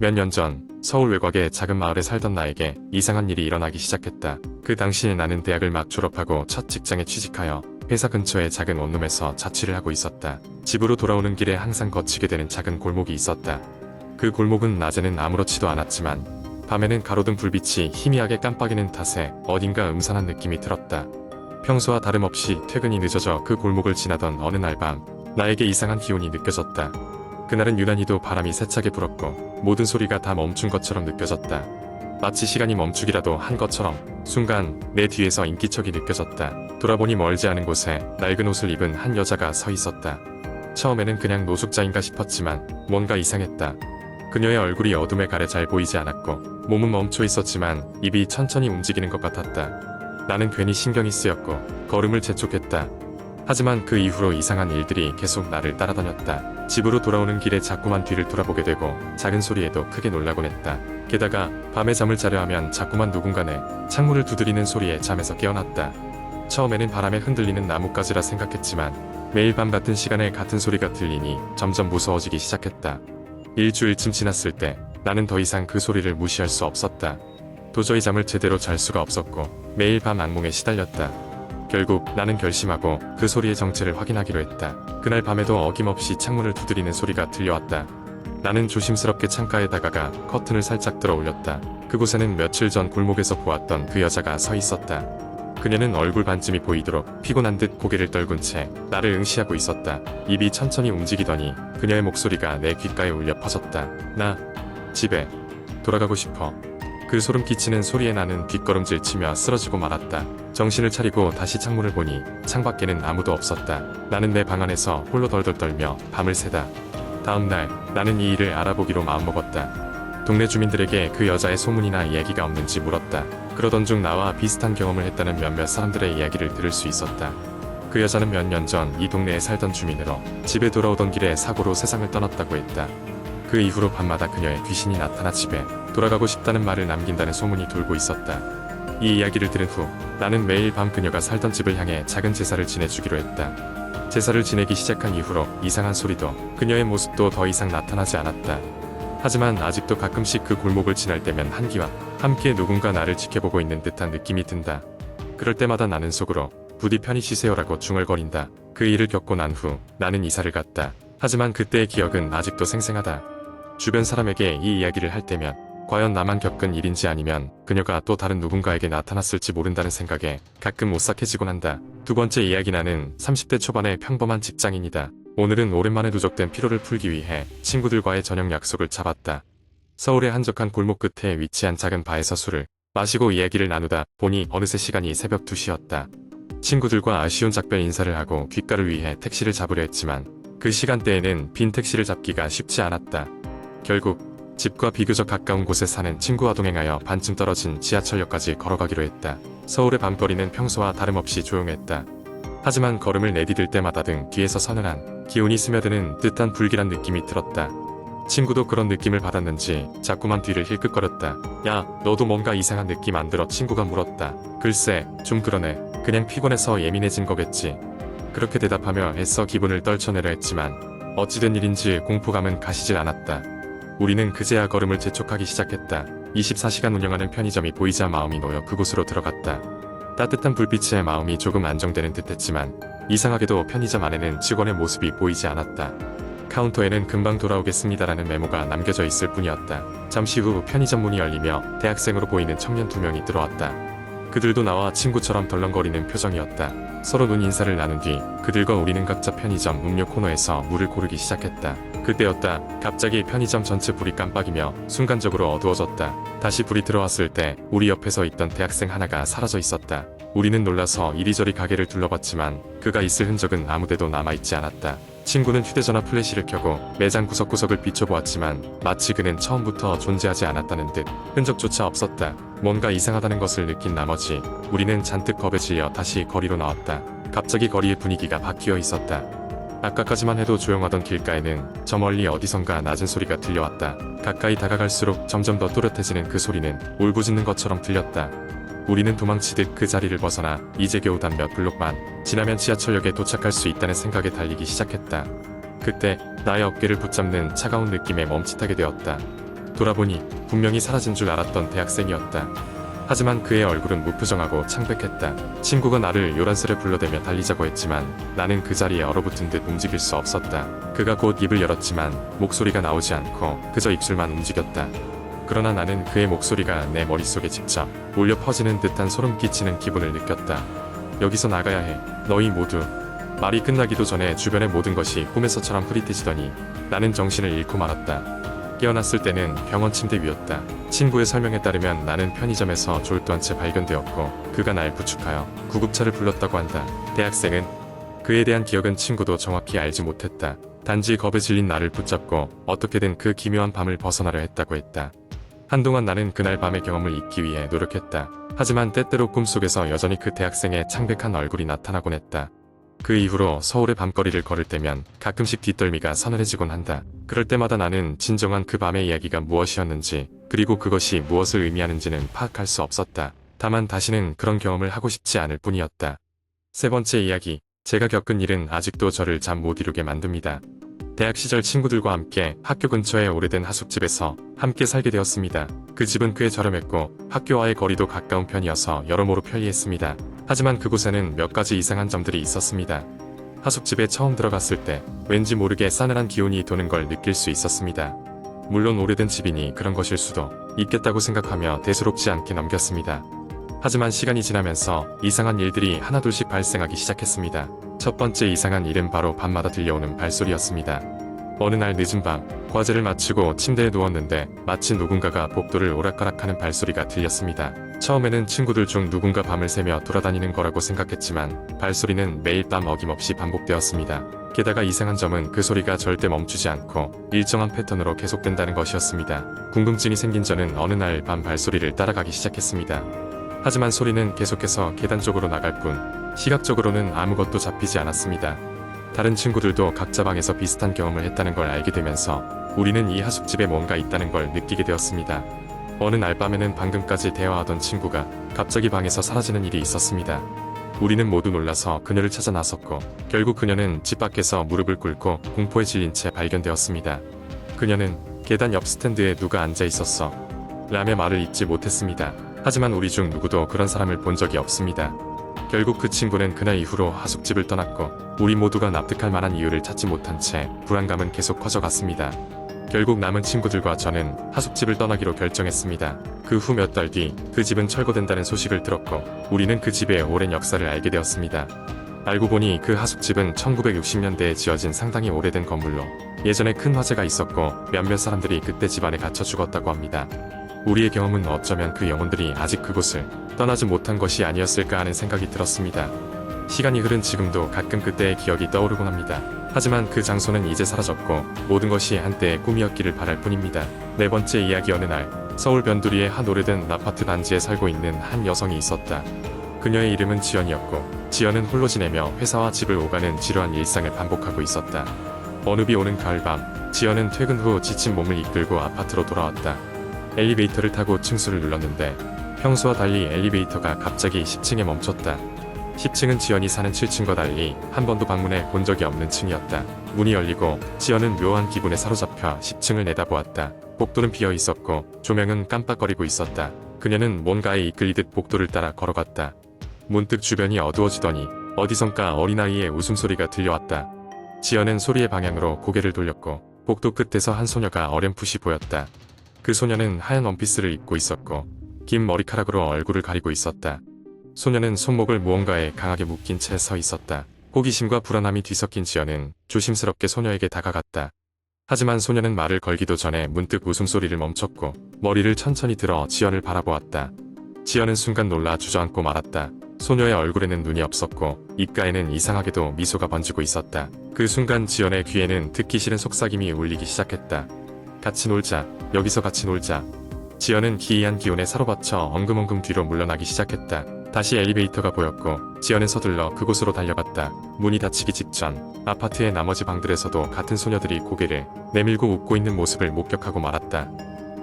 몇 년 전 서울 외곽의 작은 마을에 살던 나에게 이상한 일이 일어나기 시작했다. 그 당시에 나는 대학을 막 졸업하고 첫 직장에 취직하여 회사 근처의 작은 원룸에서 자취를 하고 있었다. 집으로 돌아오는 길에 항상 거치게 되는 작은 골목이 있었다. 그 골목은 낮에는 아무렇지도 않았지만 밤에는 가로등 불빛이 희미하게 깜빡이는 탓에 어딘가 음산한 느낌이 들었다. 평소와 다름없이 퇴근이 늦어져 그 골목을 지나던 어느 날 밤 나에게 이상한 기운이 느껴졌다. 그날은 유난히도 바람이 세차게 불었고 모든 소리가 다 멈춘 것처럼 느껴졌다. 마치 시간이 멈추기라도 한 것처럼 순간 내 뒤에서 인기척이 느껴졌다. 돌아보니 멀지 않은 곳에 낡은 옷을 입은 한 여자가 서 있었다. 처음에는 그냥 노숙자인가 싶었지만 뭔가 이상했다. 그녀의 얼굴이 어둠에 가려 잘 보이지 않았고 몸은 멈춰 있었지만 입이 천천히 움직이는 것 같았다. 나는 괜히 신경이 쓰였고 걸음을 재촉했다. 하지만 그 이후로 이상한 일들이 계속 나를 따라다녔다. 집으로 돌아오는 길에 자꾸만 뒤를 돌아보게 되고 작은 소리에도 크게 놀라곤 했다. 게다가 밤에 잠을 자려 하면 자꾸만 누군가 내 창문을 두드리는 소리에 잠에서 깨어났다. 처음에는 바람에 흔들리는 나뭇가지라 생각했지만 매일 밤 같은 시간에 같은 소리가 들리니 점점 무서워지기 시작했다. 일주일쯤 지났을 때 나는 더 이상 그 소리를 무시할 수 없었다. 도저히 잠을 제대로 잘 수가 없었고 매일 밤 악몽에 시달렸다. 결국 나는 결심하고 그 소리의 정체를 확인하기로 했다. 그날 밤에도 어김없이 창문을 두드리는 소리가 들려왔다. 나는 조심스럽게 창가에 다가가 커튼을 살짝 들어 올렸다. 그곳에는 며칠 전 골목에서 보았던 그 여자가 서 있었다. 그녀는 얼굴 반쯤이 보이도록 피곤한 듯 고개를 떨군 채 나를 응시하고 있었다. 입이 천천히 움직이더니 그녀의 목소리가 내 귓가에 울려 퍼졌다. 나 집에 돌아가고 싶어. 그 소름 끼치는 소리에 나는 뒷걸음질 치며 쓰러지고 말았다. 정신을 차리고 다시 창문을 보니 창밖에는 아무도 없었다. 나는 내 방 안에서 홀로 덜덜 떨며 밤을 새다. 다음 날 나는 이 일을 알아보기로 마음먹었다. 동네 주민들에게 그 여자의 소문이나 이야기가 없는지 물었다. 그러던 중 나와 비슷한 경험을 했다는 몇몇 사람들의 이야기를 들을 수 있었다. 그 여자는 몇 년 전 이 동네에 살던 주민으로 집에 돌아오던 길에 사고로 세상을 떠났다고 했다. 그 이후로 밤마다 그녀의 귀신이 나타나 집에 돌아가고 싶다는 말을 남긴다는 소문이 돌고 있었다. 이 이야기를 들은 후 나는 매일 밤 그녀가 살던 집을 향해 작은 제사를 지내주기로 했다. 제사를 지내기 시작한 이후로 이상한 소리도 그녀의 모습도 더 이상 나타나지 않았다. 하지만 아직도 가끔씩 그 골목을 지날 때면 한기와 함께 누군가 나를 지켜보고 있는 듯한 느낌이 든다. 그럴 때마다 나는 속으로 부디 편히 쉬세요라고 중얼거린다. 그 일을 겪고 난 후 나는 이사를 갔다. 하지만 그때의 기억은 아직도 생생하다. 주변 사람에게 이 이야기를 할 때면 과연 나만 겪은 일인지 아니면 그녀가 또 다른 누군가에게 나타났을지 모른다는 생각에 가끔 오싹해지곤 한다. 두 번째 이야기 나는 30대 초반의 평범한 직장인이다. 오늘은 오랜만에 누적된 피로를 풀기 위해 친구들과의 저녁 약속을 잡았다. 서울의 한적한 골목 끝에 위치한 작은 바에서 술을 마시고 이야기를 나누다 보니 어느새 시간이 새벽 2시였다. 친구들과 아쉬운 작별 인사를 하고 귓가를 위해 택시를 잡으려 했지만 그 시간대에는 빈 택시를 잡기가 쉽지 않았다. 결국 집과 비교적 가까운 곳에 사는 친구와 동행하여 반쯤 떨어진 지하철역까지 걸어가기로 했다. 서울의 밤거리는 평소와 다름없이 조용했다. 하지만 걸음을 내디딜 때마다 등 뒤에서 서늘한 기운이 스며드는 듯한 불길한 느낌이 들었다. 친구도 그런 느낌을 받았는지 자꾸만 뒤를 힐끗거렸다. 야, 너도 뭔가 이상한 느낌 안 들어? 친구가 물었다. 글쎄, 좀 그러네. 그냥 피곤해서 예민해진 거겠지. 그렇게 대답하며 애써 기분을 떨쳐내려 했지만 어찌된 일인지 공포감은 가시질 않았다. 우리는 그제야 걸음을 재촉하기 시작했다. 24시간 운영하는 편의점이 보이자 마음이 놓여 그곳으로 들어갔다. 따뜻한 불빛에 마음이 조금 안정되는 듯 했지만 이상하게도 편의점 안에는 직원의 모습이 보이지 않았다. 카운터에는 금방 돌아오겠습니다라는 메모가 남겨져 있을 뿐이었다. 잠시 후 편의점 문이 열리며 대학생으로 보이는 청년 두 명이 들어왔다. 그들도 나와 친구처럼 덜렁거리는 표정이었다. 서로 눈 인사를 나눈 뒤 그들과 우리는 각자 편의점 음료 코너에서 물을 고르기 시작했다. 그때였다. 갑자기 편의점 전체 불이 깜빡이며 순간적으로 어두워졌다. 다시 불이 들어왔을 때 우리 옆에 서 있던 대학생 하나가 사라져 있었다. 우리는 놀라서 이리저리 가게를 둘러봤지만 그가 있을 흔적은 아무데도 남아있지 않았다. 친구는 휴대전화 플래시를 켜고 매장 구석구석을 비춰보았지만 마치 그는 처음부터 존재하지 않았다는 듯 흔적조차 없었다. 뭔가 이상하다는 것을 느낀 나머지 우리는 잔뜩 겁에 질려 다시 거리로 나왔다. 갑자기 거리의 분위기가 바뀌어 있었다. 아까까지만 해도 조용하던 길가에는 저 멀리 어디선가 낮은 소리가 들려왔다. 가까이 다가갈수록 점점 더 또렷해지는 그 소리는 울부짖는 것처럼 들렸다. 우리는 도망치듯 그 자리를 벗어나 이제 겨우 단 몇 블록만 지나면 지하철역에 도착할 수 있다는 생각에 달리기 시작했다. 그때 나의 어깨를 붙잡는 차가운 느낌에 멈칫하게 되었다. 돌아보니 분명히 사라진 줄 알았던 대학생이었다. 하지만 그의 얼굴은 무표정하고 창백했다. 친구가 나를 요란스레 불러대며 달리자고 했지만 나는 그 자리에 얼어붙은 듯 움직일 수 없었다. 그가 곧 입을 열었지만 목소리가 나오지 않고 그저 입술만 움직였다. 그러나 나는 그의 목소리가 내 머릿속에 직접 울려 퍼지는 듯한 소름 끼치는 기분을 느꼈다. 여기서 나가야 해. 너희 모두. 말이 끝나기도 전에 주변의 모든 것이 꿈에서처럼 흐릿해지더니 나는 정신을 잃고 말았다. 깨어났을 때는 병원 침대 위였다. 친구의 설명에 따르면 나는 편의점에서 졸도한 채 발견되었고 그가 날 부축하여 구급차를 불렀다고 한다. 대학생은 그에 대한 기억은 친구도 정확히 알지 못했다. 단지 겁에 질린 나를 붙잡고 어떻게든 그 기묘한 밤을 벗어나려 했다고 했다. 한동안 나는 그날 밤의 경험을 잊기 위해 노력했다. 하지만 때때로 꿈속에서 여전히 그 대학생의 창백한 얼굴이 나타나곤 했다. 그 이후로 서울의 밤거리를 걸을 때면 가끔씩 뒷덜미가 서늘해지곤 한다. 그럴 때마다 나는 진정한 그 밤의 이야기가 무엇이었는지 그리고 그것이 무엇을 의미하는지는 파악할 수 없었다. 다만 다시는 그런 경험을 하고 싶지 않을 뿐이었다. 세 번째 이야기. 제가 겪은 일은 아직도 저를 잠 못 이루게 만듭니다. 대학 시절 친구들과 함께 학교 근처의 오래된 하숙집에서 함께 살게 되었습니다. 그 집은 꽤 저렴했고 학교와의 거리도 가까운 편이어서 여러모로 편리했습니다. 하지만 그곳에는 몇 가지 이상한 점들이 있었습니다. 하숙집에 처음 들어갔을 때 왠지 모르게 싸늘한 기운이 도는 걸 느낄 수 있었습니다. 물론 오래된 집이니 그런 것일 수도 있겠다고 생각하며 대수롭지 않게 넘겼습니다. 하지만 시간이 지나면서 이상한 일들이 하나둘씩 발생하기 시작했습니다. 첫 번째 이상한 일은 바로 밤마다 들려오는 발소리였습니다. 어느 날 늦은 밤, 과제를 마치고 침대에 누웠는데 마치 누군가가 복도를 오락가락하는 발소리가 들렸습니다. 처음에는 친구들 중 누군가 밤을 새며 돌아다니는 거라고 생각했지만 발소리는 매일 밤 어김없이 반복되었습니다. 게다가 이상한 점은 그 소리가 절대 멈추지 않고 일정한 패턴으로 계속된다는 것이었습니다. 궁금증이 생긴 저는 어느 날 밤 발소리를 따라가기 시작했습니다. 하지만 소리는 계속해서 계단 쪽으로 나갈 뿐 시각적으로는 아무것도 잡히지 않았습니다. 다른 친구들도 각자 방에서 비슷한 경험을 했다는 걸 알게 되면서 우리는 이 하숙집에 뭔가 있다는 걸 느끼게 되었습니다. 어느 날 밤에는 방금까지 대화하던 친구가 갑자기 방에서 사라지는 일이 있었습니다. 우리는 모두 놀라서 그녀를 찾아 나섰고 결국 그녀는 집 밖에서 무릎을 꿇고 공포에 질린 채 발견되었습니다. 그녀는 계단 옆 스탠드에 누가 앉아 있었어. 라며 말을 잊지 못했습니다. 하지만 우리 중 누구도 그런 사람을 본 적이 없습니다. 결국 그 친구는 그날 이후로 하숙집을 떠났고 우리 모두가 납득할 만한 이유를 찾지 못한 채 불안감은 계속 커져갔습니다. 결국 남은 친구들과 저는 하숙집을 떠나기로 결정했습니다. 그 후 몇 달 뒤 그 집은 철거된다는 소식을 들었고 우리는 그 집의 오랜 역사를 알게 되었습니다. 알고 보니 그 하숙집은 1960년대에 지어진 상당히 오래된 건물로 예전에 큰 화재가 있었고 몇몇 사람들이 그때 집안에 갇혀 죽었다고 합니다. 우리의 경험은 어쩌면 그 영혼들이 아직 그곳을 떠나지 못한 것이 아니었을까 하는 생각이 들었습니다. 시간이 흐른 지금도 가끔 그때의 기억이 떠오르곤 합니다. 하지만 그 장소는 이제 사라졌고 모든 것이 한때의 꿈이었기를 바랄 뿐입니다. 네 번째 이야기 어느 날 서울 변두리의 한 오래된 아파트 단지에 살고 있는 한 여성이 있었다. 그녀의 이름은 지연이었고 지연은 홀로 지내며 회사와 집을 오가는 지루한 일상을 반복하고 있었다. 어느 비 오는 가을밤 지연은 퇴근 후 지친 몸을 이끌고 아파트로 돌아왔다. 엘리베이터를 타고 층수를 눌렀는데 평소와 달리 엘리베이터가 갑자기 10층에 멈췄다. 10층은 지연이 사는 7층과 달리 한 번도 방문해 본 적이 없는 층이었다. 문이 열리고 지연은 묘한 기분에 사로잡혀 10층을 내다보았다. 복도는 비어 있었고 조명은 깜빡거리고 있었다. 그녀는 뭔가에 이끌리듯 복도를 따라 걸어갔다. 문득 주변이 어두워지더니 어디선가 어린아이의 웃음소리가 들려왔다. 지연은 소리의 방향으로 고개를 돌렸고 복도 끝에서 한 소녀가 어렴풋이 보였다. 그 소녀는 하얀 원피스를 입고 있었고 긴 머리카락으로 얼굴을 가리고 있었다. 소녀는 손목을 무언가에 강하게 묶인 채 서 있었다. 호기심과 불안함이 뒤섞인 지연은 조심스럽게 소녀에게 다가갔다. 하지만 소녀는 말을 걸기도 전에 문득 웃음소리를 멈췄고 머리를 천천히 들어 지연을 바라보았다. 지연은 순간 놀라 주저앉고 말았다. 소녀의 얼굴에는 눈이 없었고 입가에는 이상하게도 미소가 번지고 있었다. 그 순간 지연의 귀에는 듣기 싫은 속삭임이 울리기 시작했다. 같이 놀자. 여기서 같이 놀자. 지연은 기이한 기운에 사로잡혀 엉금엉금 뒤로 물러나기 시작했다. 다시 엘리베이터가 보였고 지연은 서둘러 그곳으로 달려갔다. 문이 닫히기 직전 아파트의 나머지 방들에서도 같은 소녀들이 고개를 내밀고 웃고 있는 모습을 목격하고 말았다.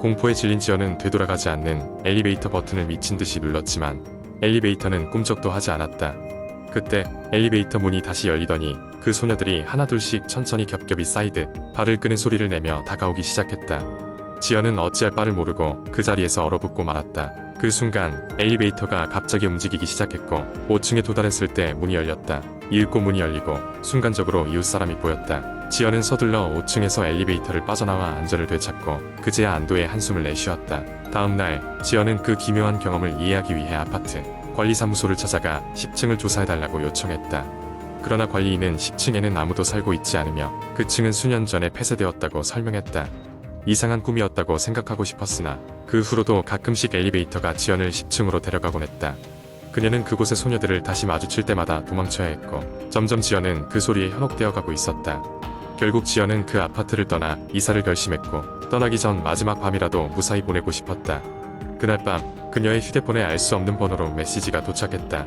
공포에 질린 지연은 되돌아가지 않는 엘리베이터 버튼을 미친 듯이 눌렀지만 엘리베이터는 꿈쩍도 하지 않았다. 그때 엘리베이터 문이 다시 열리더니 그 소녀들이 하나둘씩 천천히 겹겹이 쌓이듯 발을 끄는 소리를 내며 다가오기 시작했다. 지연은 어찌할 바를 모르고 그 자리에서 얼어붙고 말았다. 그 순간 엘리베이터가 갑자기 움직이기 시작했고 5층에 도달했을 때 문이 열렸다. 이윽고 문이 열리고 순간적으로 이웃 사람이 보였다. 지연은 서둘러 5층에서 엘리베이터를 빠져나와 안전을 되찾고 그제야 안도의 한숨을 내쉬었다. 다음 날 지연은 그 기묘한 경험을 이해하기 위해 아파트 관리사무소를 찾아가 10층을 조사해달라고 요청했다. 그러나 관리인은 10층에는 아무도 살고 있지 않으며 그 층은 수년 전에 폐쇄되었다고 설명했다. 이상한 꿈이었다고 생각하고 싶었으나 그 후로도 가끔씩 엘리베이터가 지연을 10층으로 데려가곤 했다. 그녀는 그곳의 소녀들을 다시 마주칠 때마다 도망쳐야 했고 점점 지연은 그 소리에 현혹되어 가고 있었다. 결국 지연은 그 아파트를 떠나 이사를 결심했고 떠나기 전 마지막 밤이라도 무사히 보내고 싶었다. 그날 밤 그녀의 휴대폰에 알 수 없는 번호로 메시지가 도착했다.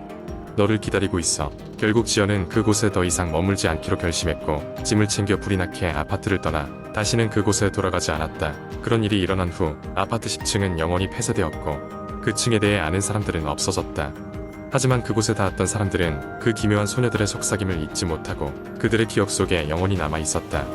너를 기다리고 있어. 결국 지연은 그곳에 더 이상 머물지 않기로 결심했고 짐을 챙겨 불이 나게 아파트를 떠나 다시는 그곳에 돌아가지 않았다. 그런 일이 일어난 후 아파트 10층은 영원히 폐쇄되었고 그 층에 대해 아는 사람들은 없어졌다. 하지만 그곳에 닿았던 사람들은 그 기묘한 소녀들의 속삭임을 잊지 못하고 그들의 기억 속에 영원히 남아 있었다.